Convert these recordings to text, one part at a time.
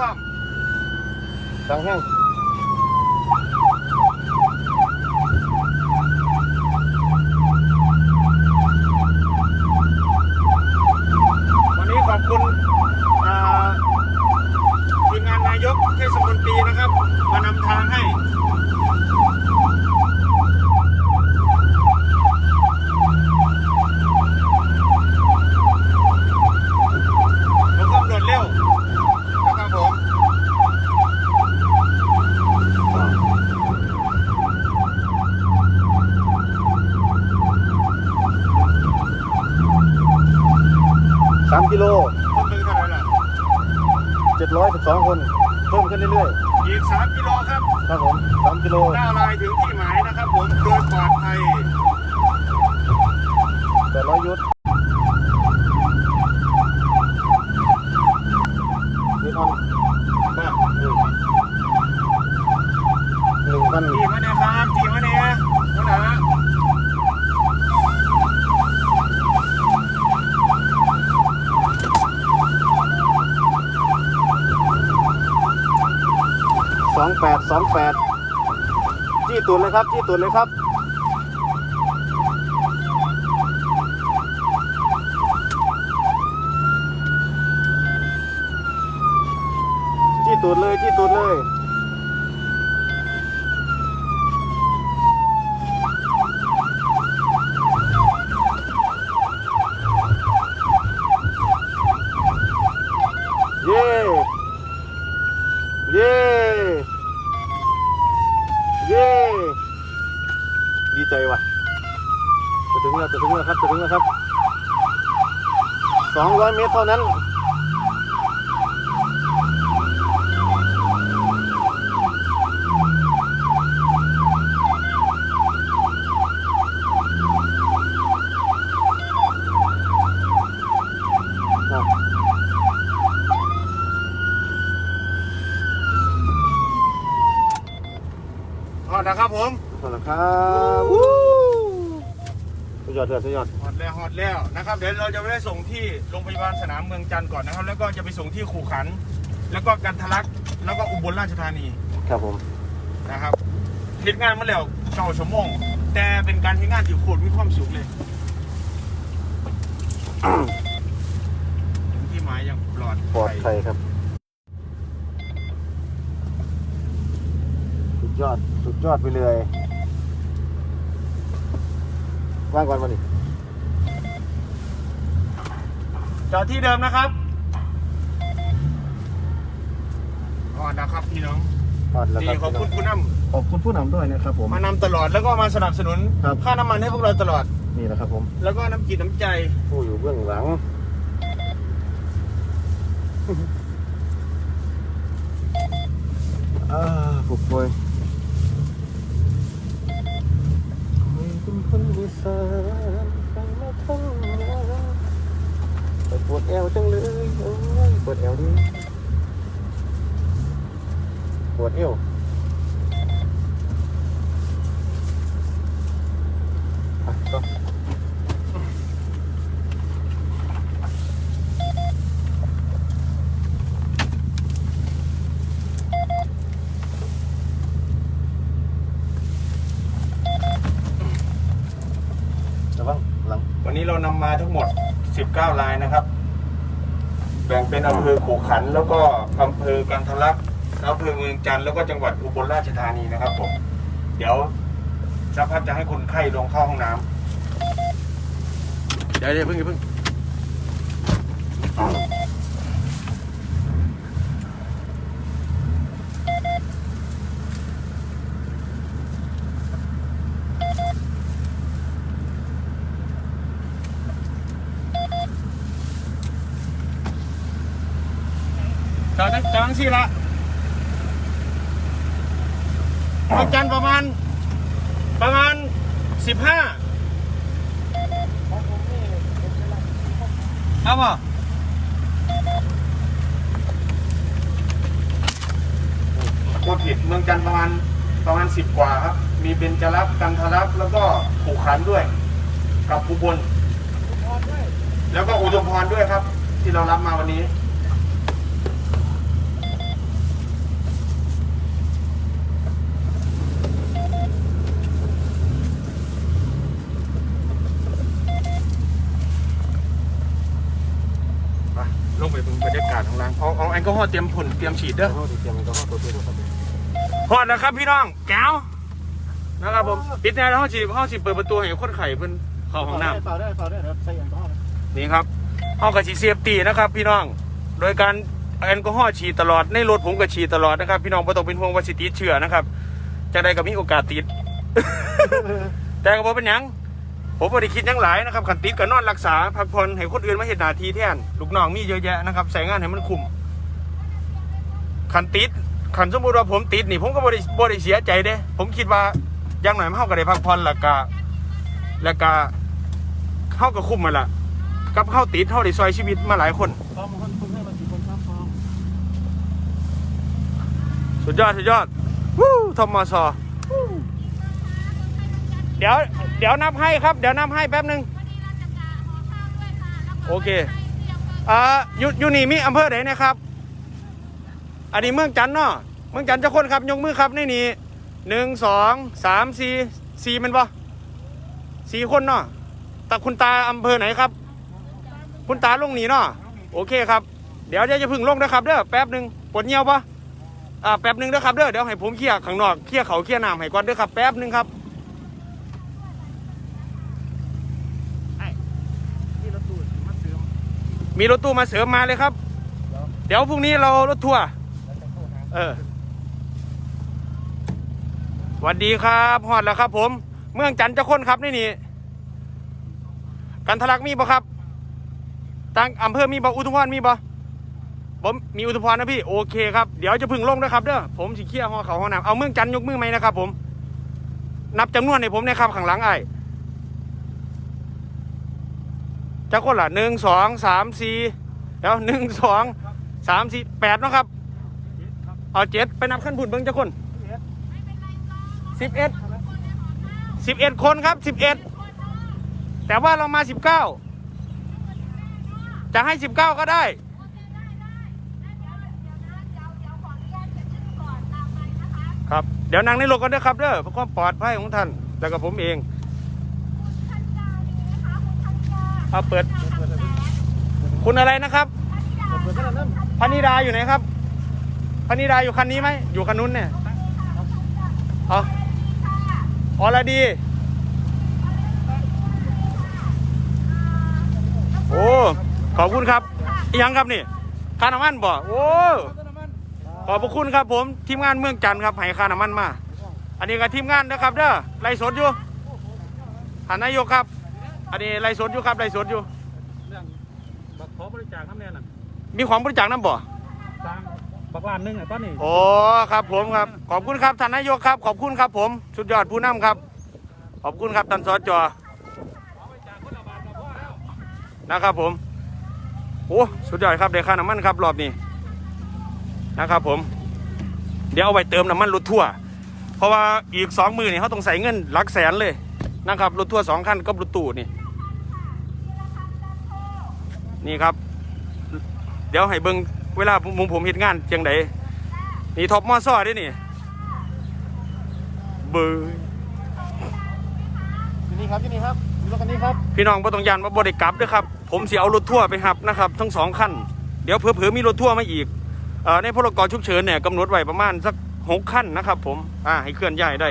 ยังเจ็บหูพร้อมดังแห้ง วันนี้ขอบคุณอ่าทีมงานนายกเทศมนตรีนะครับ มานำทางให้ แล้วก็รวดเร็วนะครับผม สาม กิโลคนมือเท่าไหร่ล่ะเจ็ดร้อยสิบสองคน เพิ่มขึ้นเรื่อยอีก3กิโลครับๆ ครับผมสามกิโลก้าวลายถึงที่หมายนะครับผมโดยปลอดภัย แปดร้อยยุทธนี่พัน บ้า หนึ่งพัน จีมาเนี่ยครับจีมาเนี่ยหัวหน้า สองแปดสองแปดจี้ ตูนเลยครับที่ตูนเลยครับ จี้ตูดเลยจี้ตูดเลย เย้เย้เย้ดีใจว่ะ จะถึง แล้วจะถึงแล้วครับจะถึงแล้วครับสองร้อยเมตรเท่านั้นอะอ๋อนะครับผมเอาละครับวู้ สุดยอดเลยสุดยอดฮอดแล้วฮอดแล้วนะครับเดี๋ยวเราจะไปส่งที่โรงพยาบาลสนามเมืองจันทร์ก่อนนะครับ แล้วก็จะไปส่งที่ขู่ขัน แล้วก็กันทะลักแล้วก็อุบลราชธานีครับผมนะครับทิศงานมาแล้วเก้าชั่วโมงแต่เป็นการที่งานที่โคตรมีความสุขเลยถึงที่หมายอย่างปลอดปลอดภัยครับ สุดยอดสุดยอดไปเลย ว่างก่อนวันนี้จอดที่เดิมนะครับอ๋อนะครับพี่น้องพอดแล้วดีครับขอบคุณคุณน้ขอบคุณผู้นำด้วยนะครับผมำมานำตลอดแล้วก็มาสนับสนุนครับ ค่าน้ำมันให้พวกเราตลอด นี่นะครับผม แล้วก็น้ำจิตน้ำใจผู้อยู่เบื้องหลัง อ่าผู้ป่วยเป็นคนอีสานฟังมาทั้งนั้นไปปวดแอวจังเลยโอ้ยปว ดแอวดิปวดเอวอะต่อ ระวังหลัง วันนี้เรานำมาทั้งหมด 19 ลายนะครับ แบ่งเป็นอำเภอ ขู่ขัน แล้วก็อำเภอกันทลักอำเภอเมืองจันทร์แล้วก็จังหวัดอุบลราชธานีนะครับผมเดี๋ยวสักพักจะให้คนไข้ลงเข้าห้องน้ำเดี๋ยวเดี๋ยวเพิ่งย่าเพิ่ง จอดจอดสิละวันจันทร์ประมาณ ประมาณสิบห้าเอาป่ะพูดผิดเมืองจันทร์ประมาณประมาณสิบกว่าครับ มีเบญจรักษ์กันทรักษ์แล้วก็ขู่ขันด้วย กับภูบลแล้วก็อุดมพรด้วยครับ ที่เรารับมาวันนี้ ไปดูบรรยากาศของร้านเอาเอาแอลกอฮอล์เตรียมผลเตรียมฉีดเด้อเอาดิเตรียมมันก็เอาตัวตัวครับพอดนะครับพี่น้องแก้วนะครับผมปิดแนวแล้วห้องฉีดห้องฉีดเปิดประตูให้คนไข่เพิ่นเข้าห้องน้เปล่าได้เปล่าได้เดี๋ยวใส่แอลกอฮอล์ำนี่ครับห้องกระฉีดเซฟตี้นะครับ พี่น้อง โดยการแอลกอฮอล์ฉีดตลอดในรถผมก็ฉีดตลอดนะครับ พี่น้องไม่ต้องเป็นห่วงว่าสิติดเชื้อนะครับจะได้ก็มีโอกาสติด แต่ก็บ่เป็นหยัง ผมบ่ได้คิดยังหลายนะครับขันติดก็นอนรักษาพักผ่อนให้คนอื่นมาเห็นหน้าที่แทนลูกน้องมีเยอะแยะนะครับใส่งานให้มันคุ้มขันติดขันสมมติว่าผมติดนี่ผมก็บ่ได้บ่ได้เสียใจเด้ผมคิดว่าอย่างหน่อยมันเฮาก็ได้พักผ่อนแล้วก็แล้วก็เฮาก็คุ้มมันล่ะกับเฮาติดเฮาได้ซอยชีวิตมาหลายคนสุดยอดสุดยอดวู้ทอมมอซอ ดี๋ยวเดี๋ยวนับให้ครับ เดี๋ยวนับให้แป๊บหนึ่งโอเคอ่าอยู่อยู่นี่มีอำเภอไหนนะครับอันนี้เมืองจันทน์เนาะเมืองจันทน์เจะคนครับยกมือครับในนี่หนึ่งสองสามสี่สี่แมันปะสี่คนเนาะตาคุณตาอำเภอไหนครับ คุณตาลงนี่เนาะโอเคครับ เดี๋ยวเดี๋ยวจะพึ่งลงนะครับเด้อแป๊บหนึ่งปวดเงียวปะอ่าแป๊บหนึงเด้อครับเด้อเดี๋ยวให้ผมเคลียร์ข้างนอกเคลียร์เขาเคลียร์น้ำให้ก่อนเด้อครับแป๊บหนึงครับ นี่รถตู้มาเสริม มีรถตู้มาเสริมมาเลยครับ เดี๋ยวพรุ่งนี้เรารถทัวร์แล้วจะโทรหาเออสวัสดีครับฮอดแล้วครับ ผม เมืองจันทร์เจะค้นครับนี่นี่กันทะลักมีบ่ครับตั้งอำเภอมีบ่อุทุมพรมีบ่ผมมีอุทุมพรนะพี่โอเคครับเดี๋ยวจะพึ่งลงนะครับเด้อผมสิเคลียร์ห้องเขาห้องน้ำเอาเมืองจันทร์ยกมือไหมนะครับ ผม นับจำนวนให้ผมนะครับข้างหลังไอ้ จะคนละหนึ่งสองสามสี่แล้วหนึ่งสองสามสี่แปดเนาะครับ เอาเจ็ดไปนับขั้นบุญเบิ้งจะคนสิบเอ็ดสิบเอ็ดคนครับสิบเอ็ดแต่ว่าเรามาสิบเก้าจะให้สิบเก้าก็ได้ครับเดี๋ยวนั่งในรถกันด้วยครับเด้อเพื่อความปลอดภัยของท่านแล้วก็ผมเอง เอาเปิด คุณอะไรนะครับพนิดาอยู่ไหนครับพนิดาอยู่คันนี้ไหมอยู่คันนู้นเนี่ยเอาอรดี โอ้ ขอบคุณครับ ยังครับนี่คาน้ำมันบ่ โอ้ ขอบพระคุณครับผม ทีมงานเมืองจันทร์ครับให้คาน้ำมันมา อันนี้ก็ทีมงานนะครับเด้อไล่สดอยู่ท่านนายกครับ อันนี้ไล่สดอยู่ครับไล่สดอยู่ เรื่องบักขอบริจาคน้ำแน่น่ะมีของบริจาคน้ำบ่สร้างบักล้านหนึงอะตอนนี้ โอ้ครับผมครับ ขอบคุณครับท่านนายกครับ ขอบคุณครับผม สุดยอดผู้นำครับ ขอบคุณครับท่านสจนะครับผมโอ้สุดยอดครับเดี๋ยวค่าน้ำมันครับรอบนี้นะครับผม เดี๋ยวเอาไปเติมน้ำมันรถทั่วร์เพราะว่าอีกสองมือนี่เขาต้องใส่เงินหลักแสนเลยนะครับรถทั่วร์สองคันกับรถตู้นี่ นี่ครับ เดี๋ยวให้เบิ่งเวลามุมผมเห็นงานเจียงใดนี่ท็อปมอซ่อเด้วยนี่เบอร์ที่นี่ครับที่นี่ครับมีรถคันนี้ครับพี่น้องบ่ต้องยันว่าบ่ได้กลับเด้วยครับ ผมสิเอารถทั่วร์ไปหับนะครับ ทั้งสองคันเดี๋ยวเผื่อๆมีรถทั่วร์มาอีกเอ่อในพรกฉุกเฉินเนี่ยกำหนดไว้ประมาณสักหกคันนะครับ ผมอ่าให้เคลื่อนย้ายได้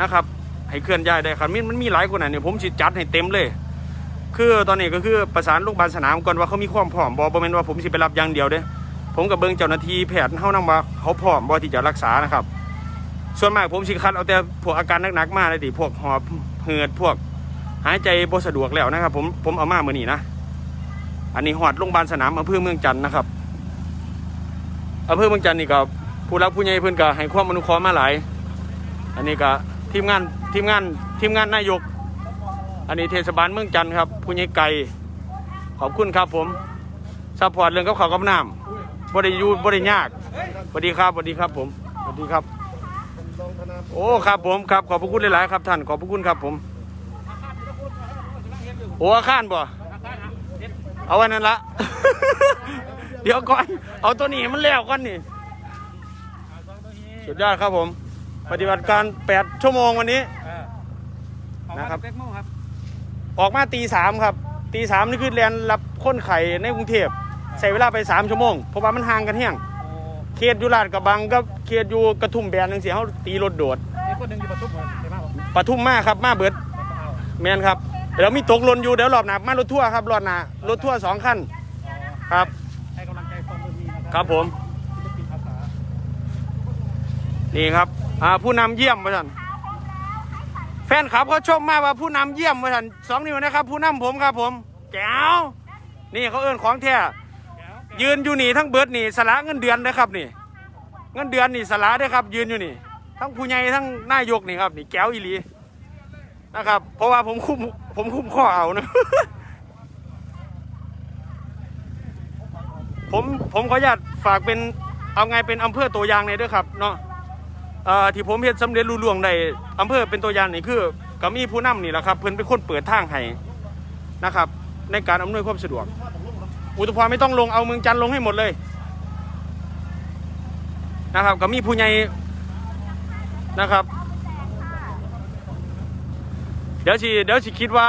นะครับ ให้เคลื่อนย้ายได้ครับมีมันมีหลายคนน่ะเนี่ยผมสิจัดให้เต็มเลย คือตอนนี้ก็คือประสานโรงพยาบาลสนามก่อนว่าเขามีความพร้อมบ่บ่แม่นว่าผมสิไปรับอย่างเดียวเด้ผมกับเบิ่งเจ้าหน้าที่แพทย์เฮานำว่าเขาพร้อมบ่ที่จะรักษานะครับ ส่วนมากผมสิคัดเอาแต่พวกอาการหนักๆมาเลยดิพวกหอบเหือดพวก หายใจบ่สะดวกแล้วนะครับ ผมผมเอามาเมื้อนี้นะอันนี้หอดโรงพยาบาลสนามอำเภอเมืองจันทน์นะครับอำเภอเมืองจันทน์นี่ก็ผู้รักผู้ใหญ่เพิ่อนก็ให้ความอนุเคราะห์มาหลาย อันนี้ก็ทีมงานทีมงานทีมงานนายก อันนี้เทศบาลเมืองจันทน์ครับผู้ใหญ่ไก่ขอบคุณครับผมซัพพอร์ตเรื่องกับข้าวกับน้ำบริยูบริยากสวัสดีครับสวัสดีครับผมสวัสดีครับ โอ้ครับผมครับขอบพระคุณหลายๆครับท่านขอบพระคุณครับผม โอ้อาคารบ่เอาไว้นั่นละ เดี๋ยวก่อน เอาตัวนี้มันแล้วก่อนนี่สุดยอดครับผม ปฏิบัติการ 8 ชั่วโมงวันนี้ นะครับ เต็กโมงครับ ออกมาตีสามครับ ตีสามนี่คือเรียนรับคนไข่ในกรุงเทพใช้เวลาไปสามชั่วโมงเพราะว่ามันห่างกันเที่ยงเขตอยู่ลาดกระบังกับเขตอยู่กระทุ่มแบนจังซี่เฮาตีรถโดดมีคนหนึ่งอยู่ประตูเหมือนใช่ไหมผมปทุมมาครับมาเบิดแมนครับเดี๋ยวมีตกหลนอยู่เดี๋ยวรอบหน้ามารถทั่วร์ครับรอบหน้ารถทั่วร์สองคันครับให้กำลังใจฟองมือมีนะคครับผมศิลปินอาสานี่ครับอ่าผู้นำเยี่ยมมาท่าน แฟนคลับเขาชมมากว่าผู้นำเยี่ยมมาท่านสองนิ้วนะครับ ผู้นำผมครับผมแจ๋วนี่เขาเอื้นของแท้ยืนอยู่นี่ทั้งเบิดนี่สละเงินเดือนนะครับนี่ เงินเดือนนี่สละด้อครับ ยืนอยู่นี่ ทั้งผู้ใหญ่ทั้งนายกนี่ครับ นี่แก้วอีลีนะครับ เพราะว่าผมคุ้มผมคุ้มข้อเอานะผมผมขออนุญาตฝากเป็นเอาไงเป็นอำเภอตัวอย่างในอยด้วยครับเนาะที่ผมเห็นสำเร็จรุ่ล่วงใน อำเภอเป็นตัวอย่างนี่คือก็มีผู้นำนี่แหละครับเพิ่นเป็นคนเปิดทางให้นะครับ ในการอำนวยความสะดวก อุตุพไม่ต้องลงเอาเมืองจันทร์ลงให้หมดเลยนะครับก็มีผู้ใหญ่นะครับ เดี๋ยวสิเดี๋ยวสิคิดว่า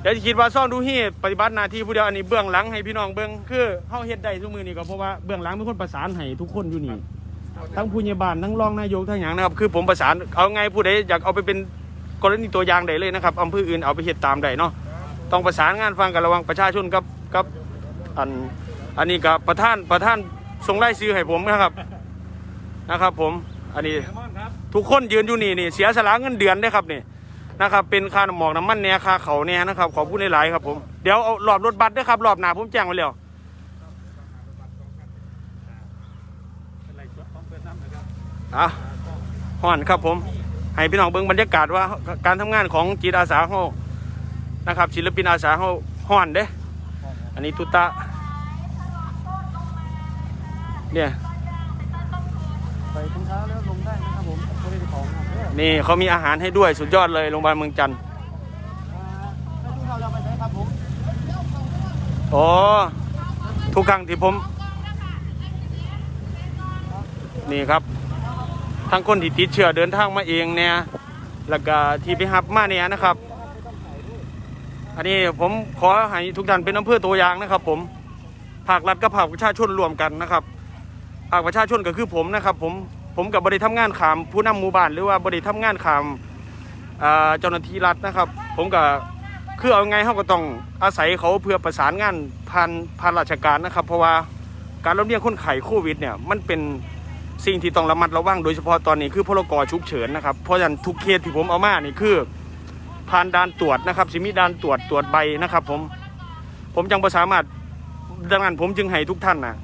เดี๋ยวสิคิดว่าซ่องดูฮีปฏิบัติหน้าที่ผู้เดียวอันนี้เบื้องหลังให้พี่น้องเบื้องคือเฮาเฮ็ดได้ทุกมือนี่ก็เพราะว่าเบื้องหลังเป็นคนประสานให้ทุกคนอยู่นี่ ทั้งผู้ใหญ่บ้านทั้งรองนายกทั้งหยังนะครับคือผมประสานเอาไงผู้ใดอยากเอาไปเป็นกรณีตัวอย่างได้เลยนะครับอำเภออื่นเอาไปเฮ็ดตามได้เนาะต้องประสานงานฟังกันระวังประชาชนกับกับอันอันนี้กับประธานประธานส่งรายชื่อให้ผมนะครับนะครับ ผมอันนี้ทุกคนยืนอยู่นี่นี่เสียสละเงินเดือนได้ครับนี่นะครับเป็นค่าหมอกน้ำมันเนี่ยค่าเขาเนี่ยนะครับขอบคุณหลายๆครับผมเดี๋ยวเอารอบรถบัสด้วยครับรอบหนาผมแจ้งไว้แล้ว เป็นไรจุดต้ องเปิดน้ำนะครับอะห่อนครับผม ให้พี่น้องเบิ่งบรรยากาศว่าการทำงานของจิตอาสาเฮานะครับ ศิลปินอาสาเฮาห่อนเด้อันนี้ตุตะเนี่ยใส่ถุงเท้าแล้วลงได้นะครับผมไม่ได้ของนะเด้อนี่เขามีอาหารให้ด้วยสุดยอดเลยโรงพยาบาลเมืองจันทร์อ่าให้ถุงเท้าเราไปใช้ครับผมอ๋อทุกครั้งที่ผม นี่ครับทั้งคนที่ติดเชื้อเดินทางมาเองเนี่ยแล้วก็ที่ไปหับมาเนี่ยนะครับ อันนี้ผมขอให้ทุกท่านเป็นอำเภอตัวอย่างนะครับ ผมภาครัฐกับภาคประชาชนรวมกันนะครับภาคประชาชนก็คือผมนะครับ ผมผมกับบริทำงานขามผู้นำหมู่บ้านหรือว่าบริทำงานขามเจ้าหน้าที่รัฐนะครับ ผมก็คือเอาไงเขาก็ต้องอาศัยเขาเพื่อประสานงานผ่านผ่านราชการนะครับ เพราะว่าการรับเลี้ยงคนไข้โควิดเนี่ยมันเป็น สิ่งที่ต้องระมัดระวังโดยเฉพาะตอนนี้คือพรกฉุกเฉินนะครับเพราะฉะนั้นทุกเคสที่ผมเอามานี่คือผ่านด่านตรวจนะครับสิมีด่านตรวจตรวจใบนะครับผมผมจังประสามารถดังนั้นผมจึงให้ทุกท่านนะ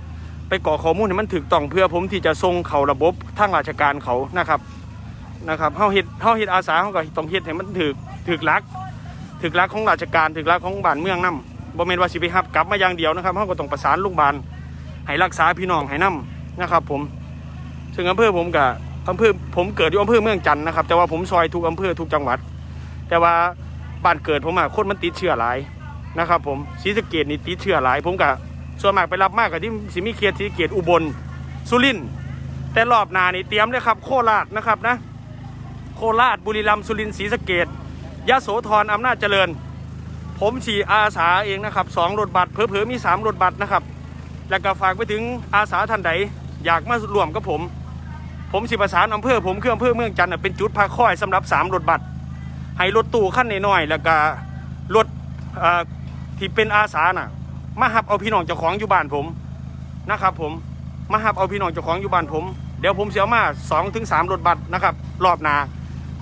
ไปกรอข้อมูลให้มันถูกต้องเพื่อผมที่จะส่งเข้าระบบทางราชการเขานะครับนะครับเฮาเฮ็ดเฮาเฮ็ดอาสาเฮาก็ต้องเฮ็ดให้มันถูกถูกลักถูกลักของราชการถูกลักของบ้านเมืองนํบ่แม่นว่าสิไปรับกลับมาอย่างเดียวนะครับเฮาก็ต้องประสานโรงพยาบาลให้รักษาพี่น้องให้นํนะครับผม ซึ่งอำเภอผมก็อำเภอผมเกิดอยู่อำเภอเมืองจันทน์นะครับ แต่ว่าผมซอยทุกอำเภอทุกจังหวัด แต่ว่าบ้านเกิดผมอะคนมันติดเชื้อหลายนะครับผมศรีสะเกดนี่ติดเชื้อหลาย ผมก็ส่วนมากไปรับมากกับที่สิมีเคียศรีสะเกดอุบลสุรินทร์แต่รอบหนานี่เตรียมเลยครับ โคราชนะครับนะ โคราชบุรีรัมย์สุรินทร์ศรีสะเกดยะโสธรอำนาจเจริญ ผมสีอาสาเองนะครับสองรถบัสเผลอๆมีสามรถบัสนะครับ แล้วก็ฝากไปถึงอาสาท่านใดอยากมาร่วมกับผม ผมสิประสานอำเภอผมคืออำเภอเมืองจันทร์น่ะเป็นจุดพักคอยสำหรับสามรถบัสให้รถตู้ขั้นน้อยๆแล้วก็รถเอ่อที่เป็นอาสาน่ะ มาหับเอาพี่น้องเจ้าของอยู่บ้านผมนะครับ ผมมาหับเอาพี่น้องเจ้าของอยู่บ้านผม เดี๋ยวผมเสียมาสองถึงสามรถบัสนะครับ รอบหนา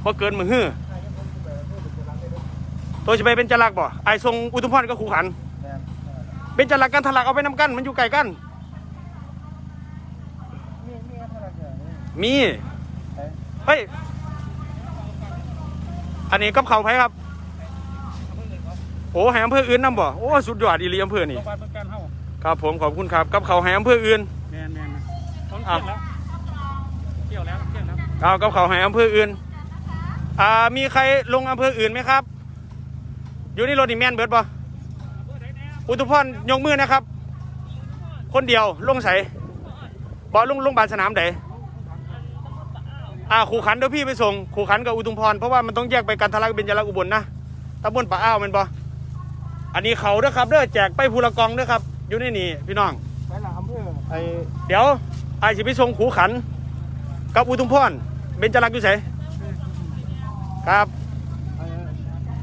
พอเกินมือฮื้อตัวจะไปเป็นจรักบ่ไอทรงอุทุมพรก็ขู่ขัน เป็นจรักกันทะลักเอาไปน้ำกันมันอยู่ไกลกัน มีมีอะไรอย่างนี้ มี เฮ้ย อันนี้กับเขาไผครับโโอ้ให้อำเภออื่นนํบ่ โอ้ สุดยอดอีหลีอำเภอนี่ โรงพยาบาลเมืองการเฮาครับผมขอบคุณครับ กับเขาวให้อำเภออื่น แมนแมนนะต้องอะเที่ยวแล้วเที่ยวแล้วเที่ยวแล้วเอากับเขาวให้อำเภออื่น อ่า มีใครลงอำเภออื่นไหมครับ อยู่ในรถนี่แม่นเบิดบ่อุตุพรยกมือนะครับ คนเดียวลงใส่บ่ลงลงบาลสนามใด อ่าขู่ขันเดี๋ยวพี่ไปส่งขู่ขันกับอุทุมพรเพราะว่ามันต้องแยกไปกันทะลักเบญจรักษ์อุบลนะตำบลป่าอ้าวแมันบ่อันนี้เขาเด้อครับเด้อแจกไปภูละกองเด้อครับอยู่ในนี่พี่น้องไปหลังอำเภอไอ้เดี๋ยวไอ้สิไปส่งขู่ขัน กับอุทุมพรเบญจรักษ์อยู่ไสครับไอ้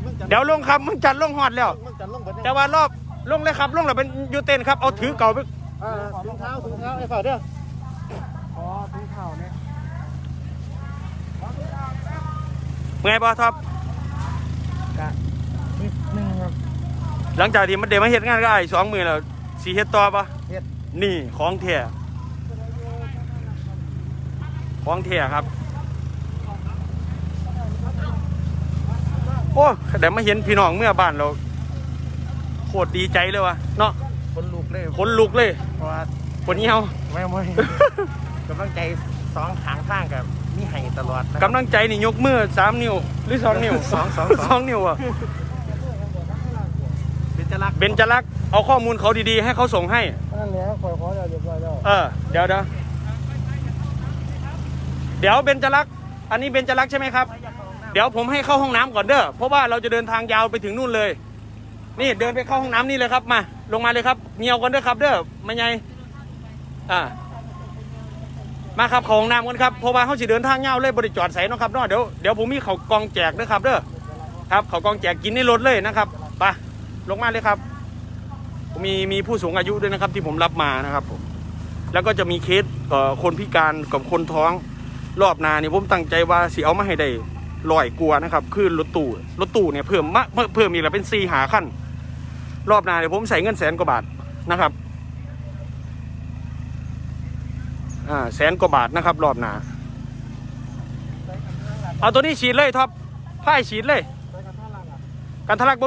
เมืองจันทร์เดี๋ยวลงครับมึงจัดลงฮอดแล้วเมืองจันทร์ลงเบิดแต่ว่ารอบลงเลยครับลงแล้วเป็นอยูเต้นครับเอาถือเก่าไป อ่าถุงเท้าถุงเท้าไอ้ฝ่าเด้ออ๋อถุงเท้าเนี่ย เมื่อยบ่ท็อปนิดนึงครับหลังจากที่มันเดมาเฮ็ดงานก็ไอ้สองมือแล้วสีเฮ็ดต่อปะเฮ็ดนี่ของแท้ของแท้ครับโอ้แต่มาเห็นพี่น้องเมื่อบ้านเราโคตรดีใจเลยวะเนาะคนลูกเลยขนลุกเลยเพราะว่าคนนี้เฮาไม่ไม่กำลังใจ สองทางทางกับมีให้ตลอดนะกำลังใจนี่ยกมือสามนิ้ว หรือสองนิ้วสองสอง สองนิ้วอะเป็นจะรักเบนจรักษ์เอาข้อมูลเขาดีๆ ให้เขาส่งให้ นั่นแหละคอยขอเดี๋ยวเรียบร้อยแล้วเออ เดี๋ยวเดี๋ยวเดี๋ยวเบนจรักษ์อันนี้เบนจรักษ์ใช่ไหมครับ เดี๋ยวผมให้เข้าห้องน้ำก่อนเด้อเพราะว่าเราจะเดินทางยาวไปถึงนู่นเลย นี่เดินไปเข้าห้องน้ำนี่เลยครับมา ลงมาเลยครับเงียวกันเด้อครับ เด้อไม่ไงอ่า มาครับของน้ำกันครับเพราะว่าเขาสิเดินทางยาเลยบริจอดใส่นาะครับเนาะเดี๋ยวเดี๋ยวผมมีเขากองแจกเด้อครับเด้อครับเขากองแจกกินในรถเลยนะครับไปลงมาเลยครับมีมีผู้สูงอายุด้วยนะครับ ที่ผมรับมานะครับผมแล้วก็จะมีเคสเอ่อคนพิการกับคนท้องรอบนานี่ผมตั้งใจว่าสิเอามาให้ได้ลอยกลัวนะครับคือรถตู้รถตู้เนี่ยเพิ่มมาเพิ่มเพิ่มอีกแล้วเป็นสี่หาขั้นรอบนาเนี่ยผมใส่เงินแสนกว่าบาทนะครับ อ่าแสนกว่าบาทนะครับ รอบหนาเอาตัวนี้ฉีดเลยท็อปผ้าฉีดเลย กันทะการทะลักบ่